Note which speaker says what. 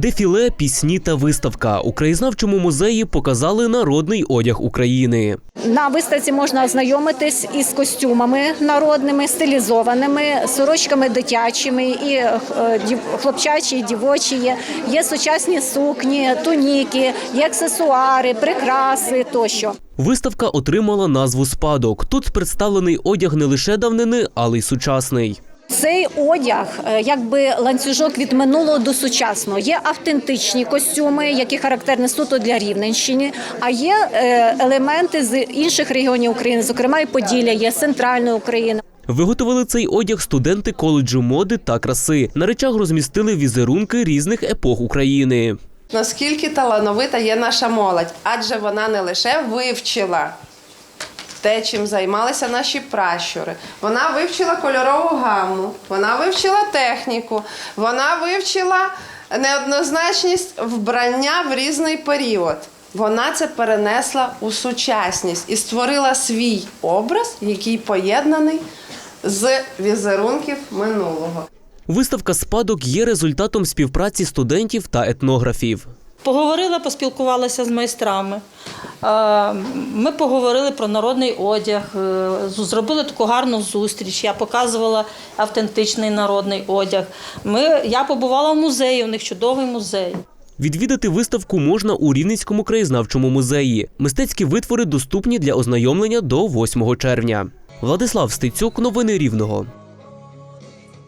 Speaker 1: Дефіле, пісні та виставка у краєзнавчому музеї показали народний одяг України.
Speaker 2: На виставці можна ознайомитись із костюмами народними, стилізованими, сорочками дитячими, і е, хлопчачі, і дівочі є. Є сучасні сукні, туніки, є аксесуари, прикраси тощо.
Speaker 1: Виставка отримала назву Спадок. Тут представлений одяг не лише давнини, але й сучасний.
Speaker 2: Цей одяг, е, якби ланцюжок від минулого до сучасного. Є автентичні костюми, які характерні суто для Рівненщини, а є е, елементи з інших регіонів України, зокрема і Поділля, є центральної України.
Speaker 1: Виготовили цей одяг студенти коледжу моди та краси. На речах розмістили візерунки різних епох України.
Speaker 3: Наскільки талановита є наша молодь, адже вона не лише вивчила те, чим займалися наші пращури. Вона вивчила кольорову гамму, вона вивчила техніку, вона вивчила неоднозначність вбрання в різний період. Вона це перенесла у сучасність і створила свій образ, який поєднаний з візерунків минулого.
Speaker 1: Виставка Спадок є результатом співпраці студентів та етнографів.
Speaker 4: Поговорила, поспілкувалася з майстрами. Е, Ми поговорили про народний одяг, е, зробили таку гарну зустріч. Я показувала автентичний народний одяг. Ми, я побувала в музеї, у них чудовий музей.
Speaker 1: Відвідати виставку можна у Рівненському краєзнавчому музеї. Мистецькі витвори доступні для ознайомлення до 8 червня. Владислав Стецюк, новини Рівного.